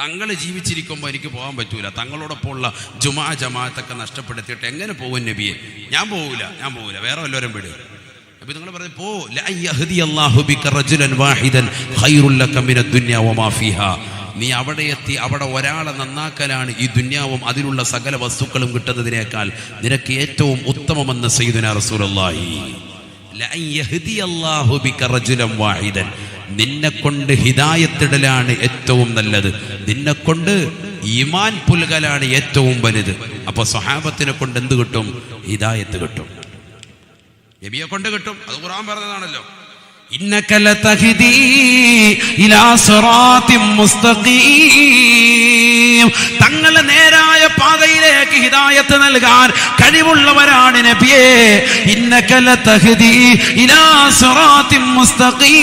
തങ്ങൾ ജീവിച്ചിരിക്കുമ്പോൾ എനിക്ക് പോകാൻ പറ്റൂല. തങ്ങളോടൊപ്പം ഉള്ള ജുമാ ജമാഅത്തൊക്കെ നഷ്ടപ്പെടുത്തിയിട്ട് എങ്ങനെ പോകും നബിയെ? ഞാൻ പോകൂല ഞാൻ പോകൂല വേറെ വല്ലവരും വിടുക അപ്പൊ നിങ്ങൾ പറഞ്ഞു പോ. ലഹദി അള്ളാഹുബിക്ക ബിക റജുലൻ വാഹിദൻ ഖൈറുൽ ലക മിനദ് ദുനിയ വമാ ഫീഹാ. നീ അവിടെ എത്തി അവിടെ ഒരാളെ നന്നാക്കലാണ് ഈ ദുന്യാവും അതിലുള്ള സകല വസ്തുക്കളും കിട്ടുന്നതിനേക്കാൾ നിനക്ക് ഏറ്റവും ഉത്തമമെന്ന് സയ്യിദുനാ റസൂലുള്ളാഹി. ലഹദി അള്ളാഹുബിക്ക ബിക റജുലൻ വാഹിദൻ. നിന്നെ കൊണ്ട് ഹിതായത്തിടലാണ് ഏറ്റവും നല്ലത്. നിന്നെ കൊണ്ട് ഈമാൻ പുലകലാണ് ഏറ്റവും വലുത്. അപ്പൊ സഹാബത്തിനെ കൊണ്ട് എന്ത് കിട്ടും? ഹിതായത്ത് കിട്ടും. നബിയെ കൊണ്ട് കിട്ടും. അത് ഖുറാൻ പറഞ്ഞതാണല്ലോ. ഇന്നക്കല തഹിദീ ഇലാ സിറാത്തിൻ മുസ്തഖീം. നൽകുകയും തങ്ങളെ നേരായ പാതയിലേക്ക് ഹിതായത്ത് നൽകാൻ കഴിവുള്ളവരാണ് നബിയേ. ഇന്നക്കല തഹദി ഇലാ മുസ്തഖീം.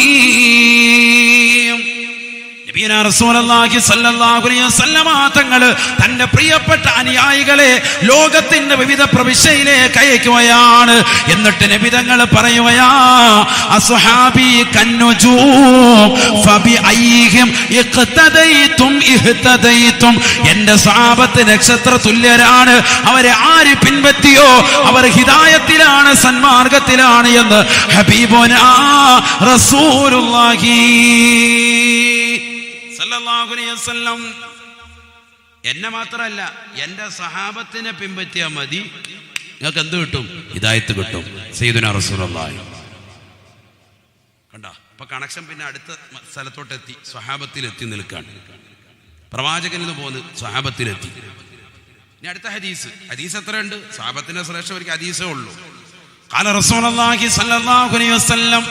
തങ്ങൾ തന്റെ പ്രിയപ്പെട്ട അനുയായികളെ ലോകത്തിന്റെ വിവിധ പ്രവിശ്യയിലേക്ക് അയക്കുകയാണ്. എന്നിട്ട് നബി തങ്ങൾ പറയുകയാ അസ്ഹാബി എന്റെ സ്വഹാബത്ത് നക്ഷത്ര തുല്യരാണ്. അവരെ ആര് പിൻപറ്റിയോ? അവർ ഹിതായത്തിലാണ് സന്മാർഗത്തിലാണ് എന്ന് ഹബീബോനാ റസൂലുള്ളാഹി എന്നെ മാത്രമല്ല എന്റെ സഹാബത്തിനെ പിൻപറ്റിയാൽ മതി. നിങ്ങൾക്ക് എന്ത് കിട്ടും? ഇതായത്ത് കിട്ടും. സീദുന റസൂലി കണ്ടോ? അപ്പൊ കണക്ഷൻ പിന്നെ അടുത്ത സ്ഥലത്തോട്ടെത്തി. സ്വഹാബത്തിലെത്തി നിൽക്കാണ്. പ്രവാചകൻ എന്ന് പോകുന്നത് സ്വഹാബത്തിലെത്തി ഇനി അടുത്ത ഹദീസ്. ഹദീസ് എത്ര ഉണ്ട് സ്വഹാബത്തിന്റെ ശ്രേഷ്ഠവർക്ക് ഹദീസേ ഉള്ളൂ. കാല റസൂലി സല്ലാഹുലി വസ്ലം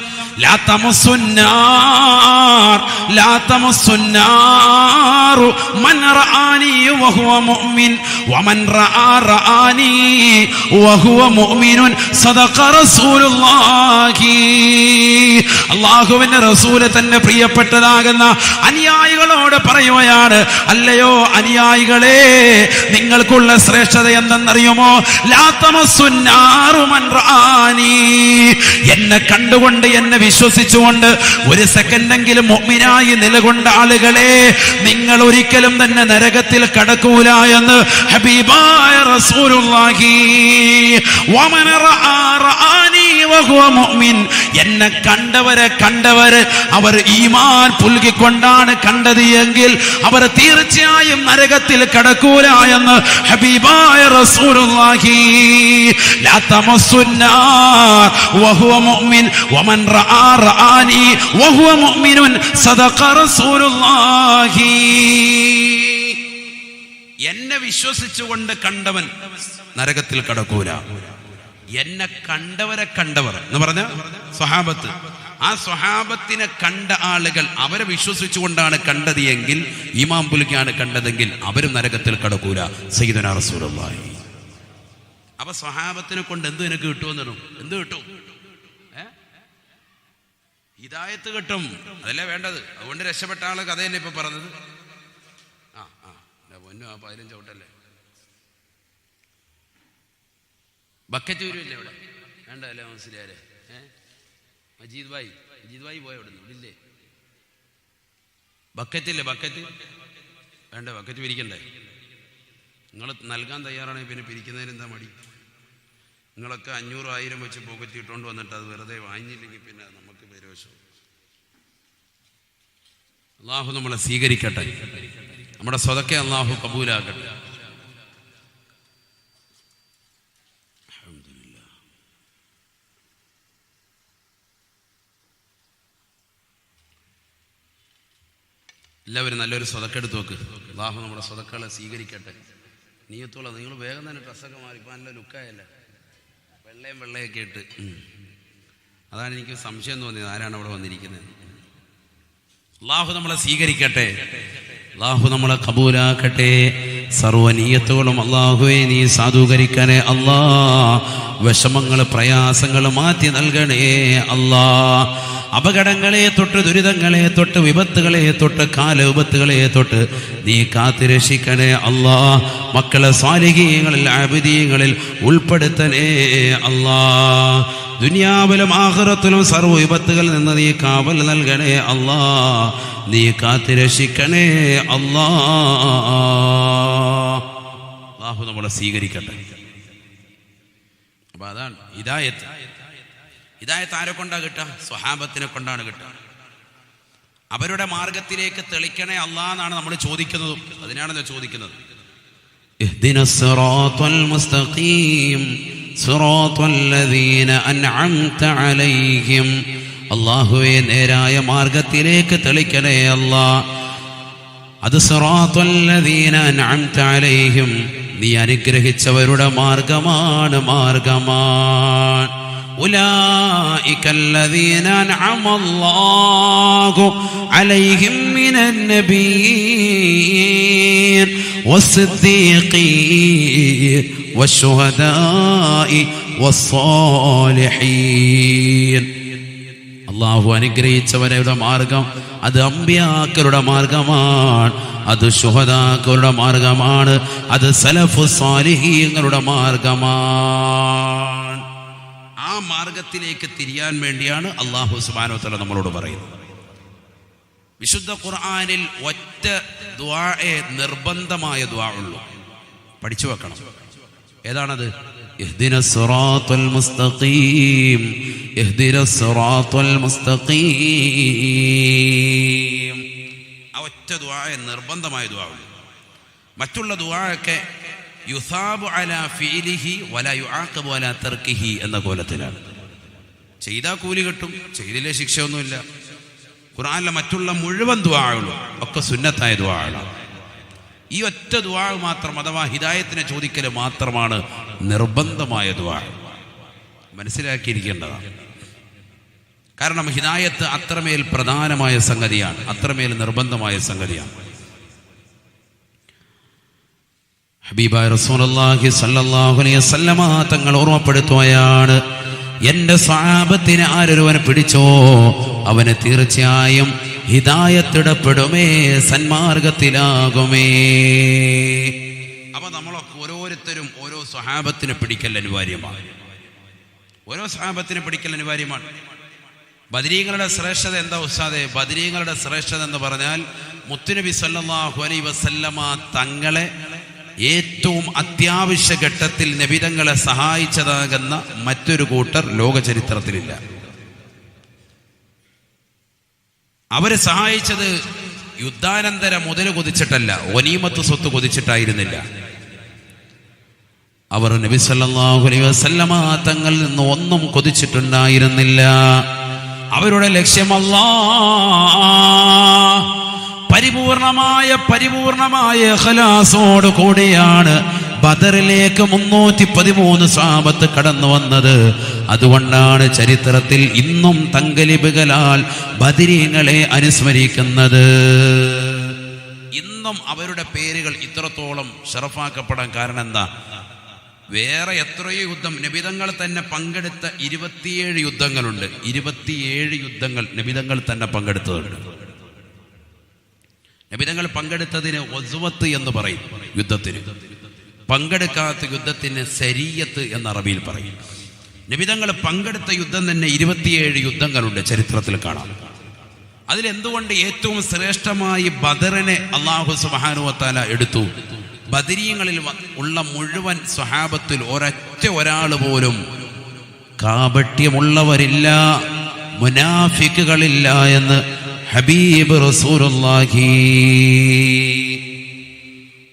അള്ളാഹുവിന്റെ റസൂൽ തന്നെ പ്രിയപ്പെട്ടതാകുന്ന അനുയായികളോട് പറയുകയാണ് അല്ലയോ അനുയായികളെ നിങ്ങൾക്കുള്ള ശ്രേഷ്ഠത എന്തെന്നറിയുമോ? ലാത്തമസ് എന്നെ കണ്ടുകൊണ്ട് എന്നെ വിശ്വസിച്ചുകൊണ്ട് ഒരു സെക്കൻഡെങ്കിലും മുഅ്മിനായി നിലകൊണ്ട ആളുകളെ നിങ്ങൾ ഒരിക്കലും തന്നെ നരകത്തിൽ കടക്കൂല എന്ന് ഹബീബായ റസൂലുള്ളാഹി. വമനറ വഹുവ മുഅ്മിൻ എന്നെ കണ്ടവരെ കണ്ടവര് അവർ ഈമാൻ പുൽകിക്കൊണ്ടാണ് കണ്ടത് എങ്കിൽ അവർ തീർച്ചയായും നരകത്തിൽ കടക്കൂല എന്ന് ഹബീബായ റസൂലുള്ളാഹി. ലാ വഹുവ മുഅ്മിൻ. വമൻ റആ വഹുവ സദഖ റസൂലുള്ളാഹി. എന്നെ വിശ്വസിച്ചുകൊണ്ട് കണ്ടവൻ നരകത്തിൽ കടക്കൂല. എന്നെ കണ്ടവരെ കണ്ടവർ എന്ന് പറഞ്ഞ സ്വഹാബത്ത്. ആ സ്വഹാബത്തിനെ കണ്ട ആളുകൾ അവരെ വിശ്വസിച്ചുകൊണ്ടാണ് കണ്ടത് എങ്കിൽ ഇമാം പുലിക്കാണ് കണ്ടതെങ്കിൽ അവരും നരകത്തിൽ കടക്കൂല. സൈദന റസൂലുള്ളാഹി. അപ്പൊ സ്വഹാബത്തിനെ കൊണ്ട് എന്ത് നിനക്ക് കിട്ടുമെന്നു എന്ത് കിട്ടും? ഹിതായത്ത് കിട്ടും. അതല്ലേ വേണ്ടത്? അതുകൊണ്ട് രക്ഷപ്പെട്ട ആൾ കഥയല്ലേ ഇപ്പൊ പറഞ്ഞത്? ആ ആ. പൊന്നു ആ പതിനഞ്ച് ബക്കറ്റ് വരുമല്ലേ ഇവിടെ വേണ്ടല്ലേ മനസ്സിലാരെ ഏ? മജീദ് ഭായി മജീദ് ഭായി പോയ ഇവിടെ നിന്ന് ഇല്ലേ ബക്കറ്റില്ലേ ബക്കറ്റ്? വേണ്ട ബക്കറ്റ് പിരിക്കണ്ടേ? നിങ്ങൾ നൽകാൻ തയ്യാറാണെങ്കിൽ പിന്നെ പിരിക്കുന്നതിന് എന്താ മടി? നിങ്ങളൊക്കെ അഞ്ഞൂറ് ആയിരം വെച്ച് പോക്കറ്റ് ഇട്ടുകൊണ്ട് വന്നിട്ട് അത് വെറുതെ വാങ്ങിയില്ലെങ്കിൽ പിന്നെ നമുക്ക് പരിവശം അള്ളാഹു നമ്മളെ സ്വീകരിക്കട്ടെ. നമ്മുടെ സ്വതക്കെ അള്ളാഹു കബൂലാക്കട്ടെ എല്ലാവരും നല്ലൊരു സ്വതക്കെടുത്ത് നോക്ക്. അള്ളാഹു നമ്മുടെ സ്വതക്കളെ സ്വീകരിക്കട്ടെ. നീയത്തോളം നിങ്ങൾ വേഗം തന്നെ ഡ്രസ്സൊക്കെ മാറി ഇപ്പം നല്ല ലുക്കായല്ലേ? വെള്ളയും വെള്ളയൊക്കെ ഇട്ട്. അതാണ് എനിക്ക് സംശയം തോന്നിയത് ആരാണ് അവിടെ വന്നിരിക്കുന്നത്? അള്ളാഹു നമ്മളെ സ്വീകരിക്കട്ടെ. അള്ളാഹു നമ്മളെ കബൂലാക്കട്ടെ. സർവനീയത്തുകളും അള്ളാഹുവെ നീ സാധൂകരിക്കണേ അള്ളാ വിഷമങ്ങൾ പ്രയാസങ്ങൾ മാറ്റി നൽകണേ അല്ലാ. അപകടങ്ങളെ തൊട്ട് ദുരിതങ്ങളെ തൊട്ട് വിപത്തുകളെ തൊട്ട് കാല വിപത്തുകളെ തൊട്ട് നീ കാത്തു രക്ഷിക്കണേ അല്ലാ. മക്കളെ സ്വാലികീയങ്ങളിൽ അഭിതീയങ്ങളിൽ ഉൾപ്പെടുത്തണേ അല്ലാ. ദുനിയാവിലും ആഹ്റത്തിലും സർവ വിപത്തുകളിൽ നിന്ന് നീ കാവൽ നൽകണേ അല്ലാ. നീ കാത്തിരക്ഷിക്കണേ അല്ലാ. അള്ളാഹു നമ്മളെ സ്വീകരിക്കട്ടെ. അപ്പൊ അതാണ് ഹിദായത്ത്. ഹിദായത്ത് ആരെ കൊണ്ടാണ് കിട്ടുക? സ്വഹാബത്തിനെ കൊണ്ടാണ് കിട്ടുക. അവരുടെ മാർഗത്തിലേക്ക് തെളിക്കണേ അള്ളാന്നാണ് നമ്മൾ ചോദിക്കുന്നതും. അതിനാണല്ലോ ചോദിക്കുന്നത്. അള്ളാഹുവെ നേരായ മാർഗത്തിലേക്ക് തെളിക്കണേ അല്ലാ അത് അലൈഹിം. നീ അനുഗ്രഹിച്ചവരുടെ മാർഗമാണ് മാർഗമാണ് أولئك الذين أنعم الله عليهم من النبيين والصديقين والشهداء والصالحين അള്ളാഹു അനുഗ്രഹിച്ചവരുടെ മാർഗം അത് അമ്പ്യാക്കളുടെ മാർഗമാണ് അത് ശുഹദാക്കളുടെ മാർഗമാണ് അത് സലഫു സാലിഹീങ്ങളുടെ മാർഗമാണ് ആ മാർഗത്തിലേക്ക് തിരിയാൻ വേണ്ടിയാണ് അള്ളാഹു സുബാനോ തല നമ്മളോട് പറയുന്നത് വിശുദ്ധ ഖുർആനിൽ ഒറ്റ ദ്വായെ നിർബന്ധമായ ദ്വാ ഉള്ളൂ പഠിച്ചു വെക്കണം ഏതാണത് اهدنا الصراط المستقيم اهدنا الصراط المستقيم ആ ഒറ്റ ദ്വായ നിർബന്ധമായ ദ്വാ ഉള്ളൂ മറ്റുള്ള ദ്വായൊക്കെ യുസാബു അല ഫീലിഹി വല യുആഖബു അല തർക്കിഹി എന്ന കോലത്തിലാണ് ചെയ്താ കൂലി കിട്ടും ചെയ്തില്ലേ ശിക്ഷയൊന്നുമില്ല. ഖുറാനിലെ മറ്റുള്ള മുഴുവൻ ദ്വാകളുള്ളൂ ഒക്കെ സുന്നത്തായ ദ്വാകളാണ് ഈ ഒറ്റ ദ്വാ മാത്രം അഥവാ ഹിദായത്തിനെ ചോദിക്കൽ മാത്രമാണ് നിർബന്ധമായ ദ്വാ മനസ്സിലാക്കിയിരിക്കേണ്ടതാണ്. കാരണം ഹിദായത്ത് അത്രമേൽ പ്രധാനമായ സംഗതിയാണ് അത്രമേൽ നിർബന്ധമായ സംഗതിയാണ്. ഹബീബായ റസൂലുള്ളാഹി സ്വല്ലല്ലാഹു അലൈഹി വസല്ലമ തങ്ങൾ ഓർമ്മപ്പെടുത്തുകയാണ് എന്റെ സാപത്തിന് ആരൊരുവൻ പിടിച്ചോ? അവന് തീർച്ചയായും ഹിതായത്തിടപ്പെടുമേ സന്മാർഗത്തിലാകുമേ. അപ്പൊ നമ്മളൊക്കെ ഓരോരുത്തരും ഓരോ സ്വഹാബത്തിനെ പിടിക്കൽ അനിവാര്യമാണ്. ഓരോ സ്വഹാബത്തിനെ പിടിക്കൽ അനിവാര്യമാണ്. ബദരീങ്ങളുടെ ശ്രേഷ്ഠത എന്താ ഉസ്താദെ? ബദരീങ്ങളുടെ ശ്രേഷ്ഠത എന്ന് പറഞ്ഞാൽ മുത്തുനബി സല്ലാഹു അലൈ വസല്ലമ തങ്ങളെ ഏറ്റവും അത്യാവശ്യ ഘട്ടത്തിൽ നബിതങ്ങളെ സഹായിച്ചതാകുന്ന മറ്റൊരു കൂട്ടർ ലോകചരിത്രത്തിലില്ല. അവരെ സഹായിച്ചത് യുദ്ധാനന്തര മുതൽ കൊതിച്ചിട്ടല്ല ഒനീമത്ത് സ്വത്ത് കൊതിച്ചിട്ടായിരുന്നില്ല. അവർ നബി സല്ലല്ലാഹു അലൈഹി വസല്ലമ തങ്ങളിൽ നിന്ന് ഒന്നും കൊതിച്ചിട്ടുണ്ടായിരുന്നില്ല. അവരുടെ ലക്ഷ്യമല്ല പരിപൂർണമായ പരിപൂർണമായ ഹലാസോട് കൂടിയാണ് ബദറിലേക്ക് മുന്നൂറ്റി പതിമൂന്ന് സാപത്ത് കടന്നു വന്നത്. അതുകൊണ്ടാണ് ചരിത്രത്തിൽ ഇന്നും തങ്കലിബുകളാൽ ബദിരീങ്ങളെ അനുസ്മരിക്കുന്നത്. ഇന്നും അവരുടെ പേരുകൾ ഇത്രത്തോളം ഷറഫാക്കപ്പെടാൻ കാരണം എന്താ വേറെ എത്രയോ യുദ്ധം നബിതങ്ങൾ തന്നെ പങ്കെടുത്ത ഇരുപത്തിയേഴ് യുദ്ധങ്ങളുണ്ട്. ഇരുപത്തിയേഴ് യുദ്ധങ്ങൾ നബിതങ്ങൾ തന്നെ പങ്കെടുത്തതുണ്ട്. നബിതങ്ങൾ പങ്കെടുത്തതിന് ഒസുവത്ത് എന്ന് പറയും യുദ്ധത്തിന്. പങ്കെടുക്കാത്ത യുദ്ധത്തിന് സരീയത്ത് എന്ന് അറബിയിൽ പറയും. നബിതങ്ങൾ പങ്കെടുത്ത യുദ്ധം തന്നെ ഇരുപത്തിയേഴ് യുദ്ധങ്ങളുണ്ട് ചരിത്രത്തിൽ കാണാം. അതിലെന്തുകൊണ്ട് ഏറ്റവും ശ്രേഷ്ഠമായി ബദറിനെ അള്ളാഹു സുബാനുവത്താല എടുത്തു? ബദരീങ്ങളിൽ ഉള്ള മുഴുവൻ സ്വഹാബത്തിൽ ഒരൊറ്റ ഒരാൾ പോലും കാപട്യമുള്ളവരില്ല മുനാഫിക്കുകളില്ല എന്ന് ഹബീബ് റസൂലുള്ളാഹി.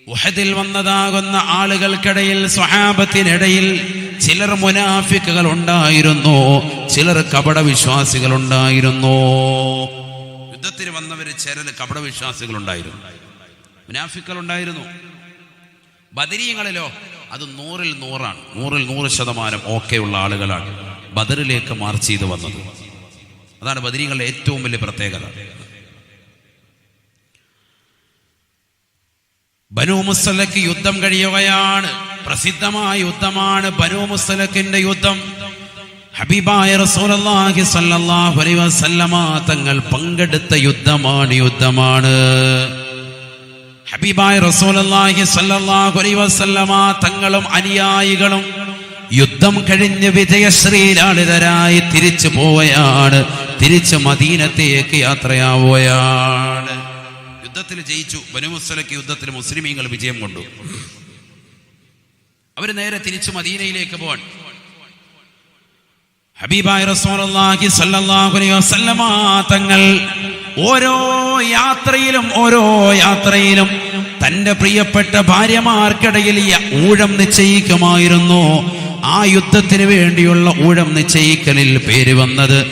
ഉഹദിൽ വന്നതാകുന്ന ആളുകൾക്കിടയിൽ സ്വഹാബത്തിനിടയിൽ ചിലർ മുനാഫിക്കുകൾ ഉണ്ടായിരുന്നു ചിലർ കപട വിശ്വാസികൾ ഉണ്ടായിരുന്നു യുദ്ധത്തിന് വന്നവര് ചിലർ കപട വിശ്വാസികൾ ഉണ്ടായിരുന്നു മുനാഫിക്കൾ ഉണ്ടായിരുന്നു ബദരീങ്ങളിലോ അത് നൂറിൽ നൂറാണ്. നൂറിൽ നൂറ് ശതമാനം ഓക്കെയുള്ള ആളുകളാണ് ബദറിലേക്ക് മാർച്ച് ചെയ്ത് വന്നത്. അതാണ് ബദരീങ്ങളുടെ ഏറ്റവും വലിയ പ്രത്യേകത. ബനു മുസ്തലക്ക് യുദ്ധം കഴിയുകയാണ്. പ്രസിദ്ധമായ യുദ്ധമാണ് ബനു മുസ്തലക്കിന്റെ യുദ്ധം. ഹബീബായ റസൂലുള്ളാഹി സ്വല്ലല്ലാഹു അലൈഹി വസല്ലമ തങ്ങൾ പങ്കെടുത്ത യുദ്ധമാണ് യുദ്ധമാണ്. ഹബീബായ റസൂലുള്ളാഹി സ്വല്ലല്ലാഹു അലൈഹി വസല്ലമ തങ്ങളും അനുയായികളും യുദ്ധം കഴിഞ്ഞ് വിജയശ്രീലാളിതരായി തിരിച്ചു പോവുകയാണ്. തിരിച്ച് മദീനത്തേക്ക് യാത്രയാവുകയാണ്. യുദ്ധത്തിൽ ജയിച്ചു. ബനുമുസ്സലക്ക് യുദ്ധത്തിൽ മുസ്ലിമീങ്ങൾ വിജയം കൊണ്ടു. അവർ നേരെ തിരിച്ചു മദീനയിലേക്ക് പോവാൻ. ഹബീബായ റസൂലുള്ളാഹി അലൈഹി വസല്ലമ തങ്ങൾ ഓരോ യാത്രയിലും ഓരോ യാത്രയിലും തന്റെ പ്രിയപ്പെട്ട ഭാര്യമാർക്കിടയിൽ ഊഴം നിശ്ചയിക്കുമായിരുന്നു. ആ യുദ്ധത്തിന് വേണ്ടിയുള്ള ഊഴം നിശ്ചയിക്കലിൽ പേര് വന്നത്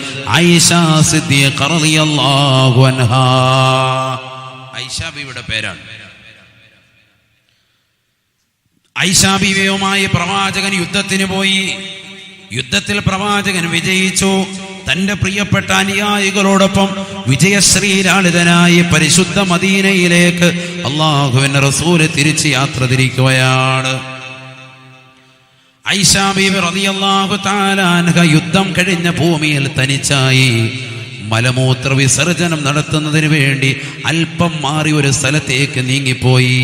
ഐഷാബിയുടെ പേരാണ്. ഐഷാബിയുമായി പ്രവാചകൻ യുദ്ധത്തിന് പോയി. യുദ്ധത്തിൽ പ്രവാചകൻ വിജയിച്ചു. തന്റെ പ്രിയപ്പെട്ട അനുയായികളോടൊപ്പം വിജയശ്രീലാളിതനായി പരിശുദ്ധ മദീനയിലേക്ക് അള്ളാഹുവിന്റെ റസൂൽ തിരിച്ച് യാത്ര തിരിക്കുകയാണ്. യുദ്ധം കഴിഞ്ഞ ഭൂമിയിൽ തനിച്ചായി മലമൂത്ര വിസർജനം നടത്തുന്നതിന് വേണ്ടി അല്പം മാറി ഒരു സ്ഥലത്തേക്ക് നീങ്ങിപ്പോയി.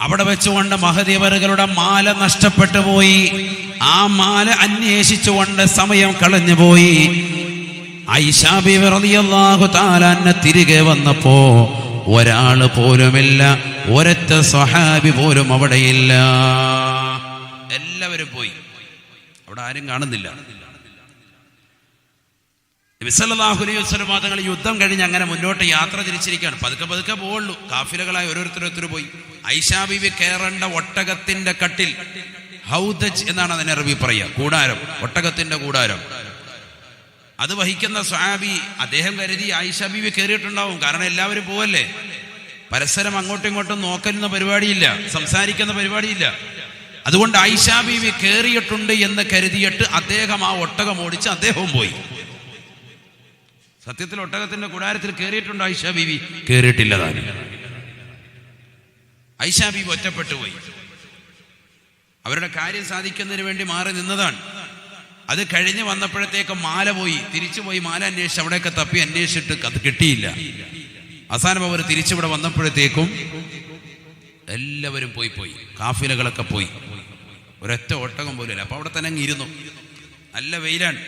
അവിടെ വെച്ചുകൊണ്ട് മഹദേവറുകളുടെ മാല നഷ്ടപ്പെട്ടു പോയി. ആ മാല അന്വേഷിച്ചുകൊണ്ട് സമയം കളഞ്ഞുപോയി ഐഷാബി റളിയല്ലാഹു താലാന്നെ തിരികെ വന്നപ്പോ ഒരാൾ പോലുമില്ല ഒരൊറ്റ സ്വഹാബി പോലും അവിടെയില്ല. എല്ലാവരും പോയി. അവിടെ ആരും കാണുന്നില്ല. നബിസല്ലാഹു അലൈഹി വസല്ലം തങ്ങൾ യുദ്ധം കഴിഞ്ഞ് അങ്ങനെ മുന്നോട്ട് യാത്ര തിരിച്ചിരിക്കുകയാണ്. പതുക്കെ പതുക്കെ പോവുള്ളൂ. കാഫിലകളായി ഓരോരുത്തരോരുത്തർ പോയി. ഐഷാബിബി കയറേണ്ട ഒട്ടകത്തിന്റെ കട്ടിൽ ഹൗദജ് എന്നാണ് അതിനെ അറബി പറയുക. കൂടാരം ഒട്ടകത്തിന്റെ കൂടാരം. അത് വഹിക്കുന്ന സ്വാബി അദ്ദേഹം കരുതി ആയിഷ ബീവി കയറിയിട്ടുണ്ടാവും. കാരണം എല്ലാവരും പോവല്ലേ? പരസ്പരം അങ്ങോട്ടും ഇങ്ങോട്ടും നോക്കുന്ന പരിപാടിയില്ല. സംസാരിക്കുന്ന പരിപാടിയില്ല. അതുകൊണ്ട് ആയിഷാ ബീവി കയറിയിട്ടുണ്ട് എന്ന് കരുതിയിട്ട് അദ്ദേഹം ആ ഒട്ടകം ഓടിച്ച് അദ്ദേഹവും പോയി. സത്യത്തിൽ ഒട്ടകത്തിന്റെ കൂടാരത്തിൽ കയറിയിട്ടുണ്ട് ആയിഷാ ബീവി? കയറിയിട്ടില്ല താനും ഐഷ ബീവി ഒറ്റപ്പെട്ടു പോയി. അവരുടെ കാര്യം സാധിക്കുന്നതിന് വേണ്ടി മാറി നിന്നതാണ്. അത് കഴിഞ്ഞ് വന്നപ്പോഴത്തേക്ക് മാല പോയി തിരിച്ചു പോയി മാല അന്വേഷിച്ച് അവിടെയൊക്കെ തപ്പി അന്വേഷിച്ചിട്ട് അത് കിട്ടിയില്ല. അവസാനം അവർ തിരിച്ചിവിടെ വന്നപ്പോഴത്തേക്കും എല്ലാവരും പോയി പോയി കാഫിലകളൊക്കെ പോയി. ഒരൊറ്റ ഒട്ടകം പോലുമില്ല. അപ്പൊ അവിടെ തന്നെ അങ്ങ് ഇരുന്നു. നല്ല വെയിലാണ്.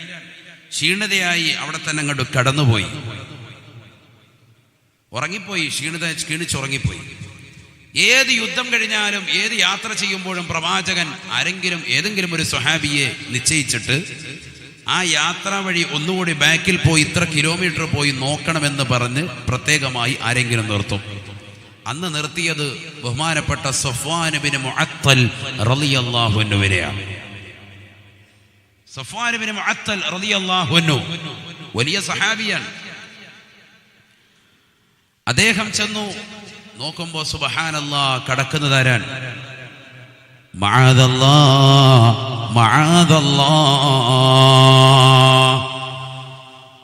ക്ഷീണതയായി അവിടെ തന്നെ അങ്ങോട്ട് കടന്നുപോയി. ഉറങ്ങിപ്പോയി. ക്ഷീണിത ക്ഷീണിച്ചുറങ്ങിപ്പോയി. ഏത് യുദ്ധം കഴിഞ്ഞാലും ഏത് യാത്ര ചെയ്യുമ്പോഴും പ്രവാചകൻ ആരെങ്കിലും ഏതെങ്കിലും ഒരു സ്വഹാബിയെ നിശ്ചയിച്ചിട്ട് ആ യാത്ര വഴി ഒന്നുകൂടി ബാക്കിൽ പോയി ഇത്ര കിലോമീറ്റർ പോയി നോക്കണമെന്ന് പറഞ്ഞ് പ്രത്യേകമായി ആരെങ്കിലും നിർത്തും. അന്ന് നിർത്തിയത് ബഹുമാനപ്പെട്ട സഫ്വാനുബിന് മുഅത്തൽ റളിയല്ലാഹുവിനെയാണ് സഫ്വാനുബിന് മുഅത്തൽ റളിയല്ലാഹുവിനു വലിയ സഹാബിയാണ്. അദ്ദേഹം ചെന്നു നോക്കുമ്പോ സുബഹാനല്ലാ കടക്കുന്നതാരാൻ മഅദല്ലാ മഅദല്ലാ.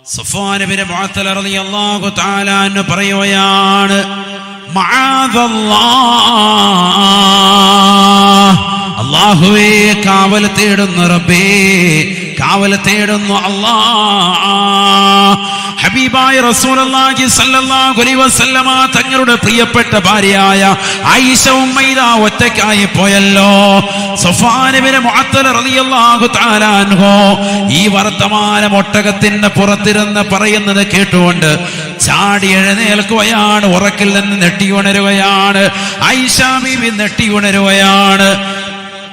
സഫ്വാൻ ഇബ്നു മുഅത്തൽ റളിയല്ലാഹു തആല അൻഹു പറയുകയാണ് അല്ലാഹുവേ കാവൽ തേടുന്നു റബ്ബേ കാവൽ തേടുന്നു അള്ളാ ഹബീബായ റസൂലുള്ളാഹി സ്വല്ലല്ലാഹു അലൈഹി വസല്ലമ തങ്ങളുടെ പ്രിയപ്പെട്ട ഭാര്യയായ ആയിഷ ഉമ്മൈദ ഒറ്റയ്ക്കായി പോയല്ലോ. ഈ വർത്തമാനം ഒട്ടകത്തിന്റെ പുറത്തിരുന്ന് പറയുന്നത് കേട്ടുകൊണ്ട് ചാടി എഴുന്നേൽക്കുകയാണ് ഉറക്കിൽ നിന്ന് നെട്ടി ഉണരുകയാണ് ബീവി നെട്ടി ഉണരുകയാണ്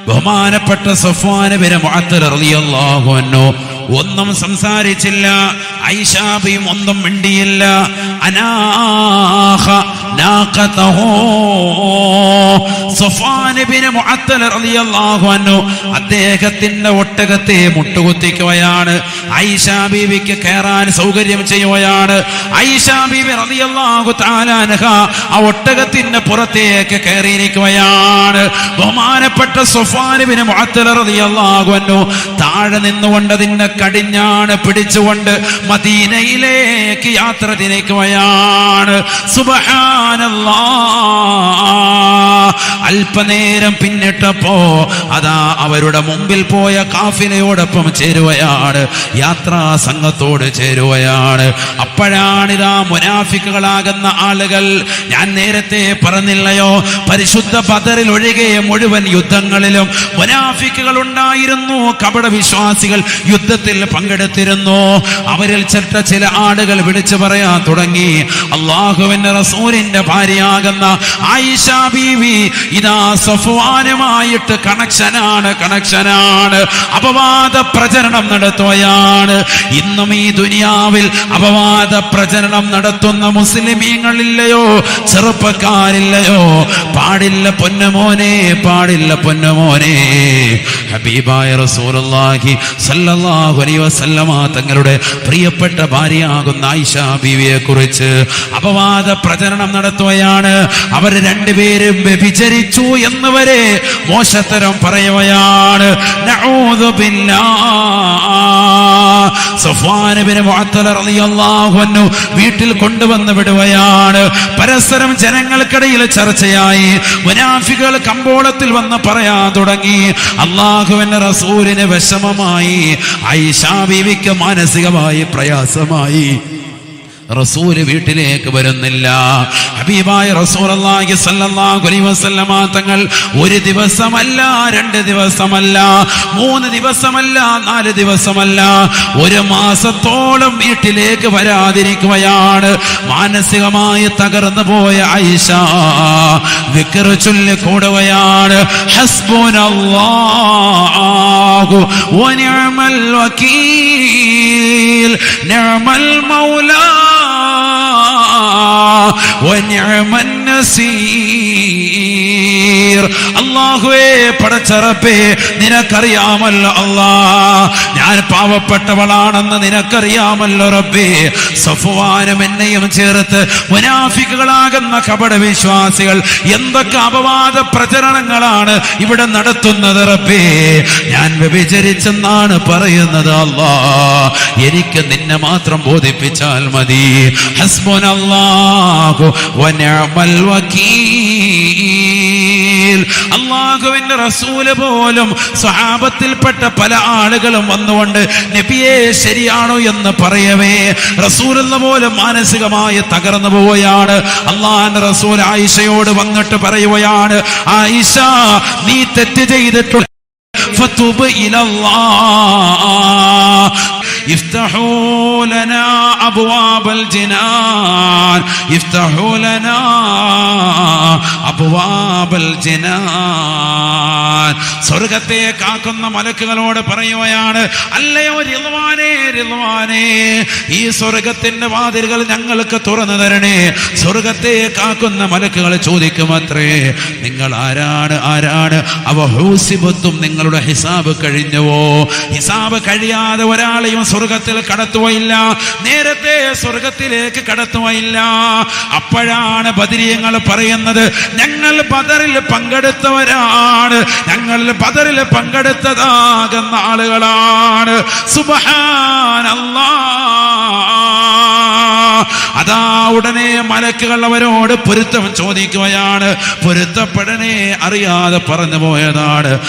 ബഹുമാനപ്പെട്ട റളിയല്ലാഹു അൻഹു ഒന്നും സംസാരിച്ചില്ല ഐഷാബിയും ഒന്നും മിണ്ടിയില്ല. അനാഹ അദ്ദേഹത്തിന്റെ ഒട്ടകത്തെ മുട്ടുകുത്തിക്കുകയാണ്. ഐഷാ ബീവിക്ക് കയറാൻ സൗകര്യം ചെയ്യുകയാണ്. ബീവി റളിയല്ലാഹു തആല അൻഹ ആ ഒട്ടകത്തിന്റെ പുറത്തേക്ക് കയറിയിരിക്കുകയാണ്. ബഹുമാനപ്പെട്ട സുഫാനുബിന് അൻഹു താഴെ നിന്നുകൊണ്ട് അതിന്റെ കടിഞ്ഞാണ് പിടിച്ചുകൊണ്ട് മദീനയിലേക്ക് യാത്ര തിരിക്കുകയാണ്. സുബ്ഹാനല്ലാഹ് അല്പനേരം പിന്നിട്ടപ്പോ അതാ അവരുടെ മുമ്പിൽ പോയ കാഫിലയോടൊപ്പം ചേരുവയാണ് യാത്രാ സംഘത്തോട് ചേരുവയാണ് അപ്പോഴാണിതാ മുനാഫിക്കുകളാകുന്ന ആളുകൾ ഞാൻ നേരത്തെ പറഞ്ഞില്ലയോ? പരിശുദ്ധ ബദറിൽ ഒഴികെ മുഴുവൻ യുദ്ധങ്ങളിലും മുനാഫിക്കുകൾ ഉണ്ടായിരുന്നു. കപട വിശ്വാസികൾ യുദ്ധത്തിൽ പങ്കെടുത്തിരുന്നു. അവരിൽ ചെട്ട ചില ആളുകൾ വിളിച്ചു പറയാൻ തുടങ്ങി. അള്ളാഹുവിന്റെ റസൂലിന്റെ ഭാര്യയാകുന്ന ആയിഷ ബീവി ഇതാ സഫ്വാനുമായിട്ട് കണക്ഷനാണ് കണക്ഷനാണ്. അപവാദ പ്രചരണം നടത്തുകയാണ്. ഇന്നും ഈ ദുനിയാവിൽ അപവാദ പ്രചരണം നടത്തുന്ന മുസ്ലിമീങ്ങളില്ലയോ? ചെറുപ്പക്കാരില്ലയോ? പാടില്ല പൊന്നുമോനെ പാടില്ല പൊന്നുമോനെ. ഹബീബായ റസൂലുള്ളാഹി സല്ലല്ലാഹു അലൈഹി വസല്ലമ തങ്ങളുടെ പ്രിയപ്പെട്ട ഭാര്യയാകുന്ന ആയിഷ ബീവിയെ കുറിച്ച് അപവാദ പ്രചരണം നടത്തുകയാണ്. അവർ രണ്ടുപേരും വ്യഭിചരിച്ചു എന്ന് വരെ മോശത്തരം പറയുകയാണ്. വീട്ടിൽ കൊണ്ടുവന്ന് വിടുകയാണ്. പരസ്പരം ജനങ്ങൾക്കിടയിൽ ചർച്ചയായി. മുനാഫികൾ കമ്പോളത്തിൽ വന്ന് പറയാൻ തുടങ്ങി. അള്ളാഹുവിന്റെ റസൂലിന് വിഷമമായി. ഐഷാ ബീവിക്ക് മാനസികമായി പ്രയാസമായി. റസൂൽ വീട്ടിലേക്ക് വരുന്നില്ല. ഹബീബായ റസൂലുള്ളാഹി സ്വല്ലല്ലാഹു അലൈഹി വസല്ലമ തങ്ങൾ ഒരു ദിവസമല്ല രണ്ട് ദിവസമല്ല മൂന്ന് ദിവസമല്ല നാല് ദിവസമല്ല. ഒരു മാസത്തോളം വീട്ടിലേക്ക് വരാതിരിക്കുകയാണ്. മാനസികമായി തകർന്നു പോയ ആയിഷ വിക്ർ ചൊല്ലി കൂടുകയാണ് ഹസ്ബുനല്ലാഹു വനിഅമൽ വകീൽ നിഅമൽ മൗലാ വന്യമൻ അള്ളാഹുവേ പടച്ചറപ്പേ നിനക്കറിയാമല്ലോ അല്ലാ. ഞാൻ പാവപ്പെട്ടവളാണെന്ന് നിനക്കറിയാമല്ലോ റബ്ബേ. സഫുവാനും എന്നെയും ചേർത്ത് മുനാഫിക്കുകളാകുന്ന കപട വിശ്വാസികൾ എന്തൊക്കെ അപവാദ പ്രചരണങ്ങളാണ് ഇവിടെ നടത്തുന്നത് റബ്ബേ. ഞാൻ വ്യഭിചരിച്ചെന്നാണ് പറയുന്നത് അല്ലാ. എനിക്ക് നിന്നെ മാത്രം ബോധിപ്പിച്ചാൽ മതി. ഹസ്ബോൻ അല്ലാഹു വകീൽ അള്ളാഹുവിന്റെ റസൂൽ പോലും സ്വഹാബത്തിൽപ്പെട്ട പല ആളുകളും വന്നുകൊണ്ട് നബിയെ ശരിയാണോ എന്ന് പറയവേ. റസൂൽ എന്ന പോലും മാനസികമായി തകർന്നു പോവുകയാണ്. അള്ളാഹാന്റെ റസൂൽ ആയിഷയോട് വന്നിട്ട് പറയുകയാണ് ആയിഷ നീ തെറ്റ് ചെയ്തിട്ടുള്ള افتحوا لنا أبواب الجنان افتحوا لنا أبواب الجنان സ്വർഗത്തെ കാക്കുന്ന മലക്കുകളോട് പറയുകയാണ് അല്ലയോ റിൽവാനേ റിൽവാനേ ഈ സ്വർഗത്തിന്റെ വാതിലുകൾ ഞങ്ങൾക്ക് തുറന്നു തരണേ സ്വർഗത്തെ കാക്കുന്ന മലക്കുകൾ ചോദിക്കുമത്രേ നിങ്ങൾ ആരാണ് ആരാണ് അവ ഹൂസിബത്തും നിങ്ങളുടെ ഹിസാബ് കഴിഞ്ഞുവോ ഹിസാബ് കഴിയാതെ ഒരാളെയും സ്വർഗത്തിൽ കടത്തുകയില്ല. നേരത്തെ സ്വർഗത്തിലേക്ക് കടത്തുകയില്ല. അപ്പോഴാണ് ബദരീയങ്ങൾ പറയുന്നത് ഞങ്ങൾ ബദറിൽ പങ്കെടുത്തവരാണ്. ഞങ്ങൾ ബദറിൽ പങ്കെടുത്തതാകുന്ന ആളുകളാണ്. സുബഹാനല്ലാ. അതാ ഉടനെ മലക്കുകൾ അവരോട് പൊരുത്തം ചോദിക്കുകയാണ്. പൊരുത്തപ്പെടണേ അറിയാതെ പറഞ്ഞു പോയതാണ്.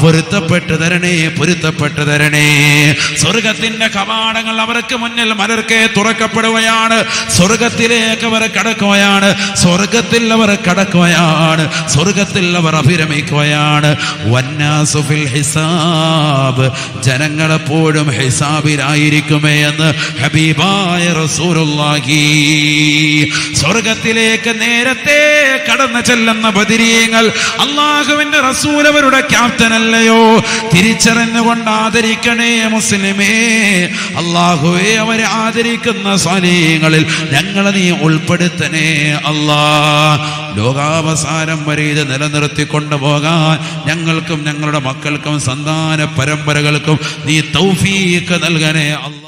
പൊരുത്തപ്പെട്ട് തരണേ പൊരുത്തപ്പെട്ട് തരണേ. സ്വർഗത്തിന്റെ കവാടങ്ങൾ അവർക്ക് മുന്നിൽ മലർക്കെ തുറക്കപ്പെടുകയാണ്. സ്വർഗത്തിലേക്ക് അവർ കടക്കുകയാണ്. സ്വർഗത്തിൽ അവർ കടക്കുകയാണ്. സ്വർഗത്തിൽ അവർ അഭിരമിക്കുകയാണ്. വന്നാസുഫിൽ ഹിസാബ്. ജനങ്ങളെപ്പോഴും ഹിസാബിലായിരിക്കുമേ എന്ന് ഹബീബായ റസൂലുള്ളാഹി സ്വർഗത്തിലേക്ക് നേരത്തെ കടന്നു ചെല്ലുന്ന ബദിരീങ്ങൾ അള്ളാഹുവിന്റെ റസൂൽ അവരുടെ ക്യാപ്റ്റൻ അല്ലയോ? തിരിച്ചറിഞ്ഞുകൊണ്ട് ആദരിക്കണേ മുസ്ലിമേ. അള്ളാഹുവെ അവരെ ആദരിക്കുന്ന സ്വാലീങ്ങളിൽ ഞങ്ങളെ നീ ഉൾപ്പെടുത്തണേ അല്ലാ. ലോകാവസാനം വരെ ഇത് നിലനിർത്തിക്കൊണ്ടു പോകാൻ ഞങ്ങൾക്കും ഞങ്ങളുടെ മക്കൾക്കും സന്താന പരമ്പരകൾക്കും നീ തൗഫീക്ക് നൽകണേ അല്ലാ.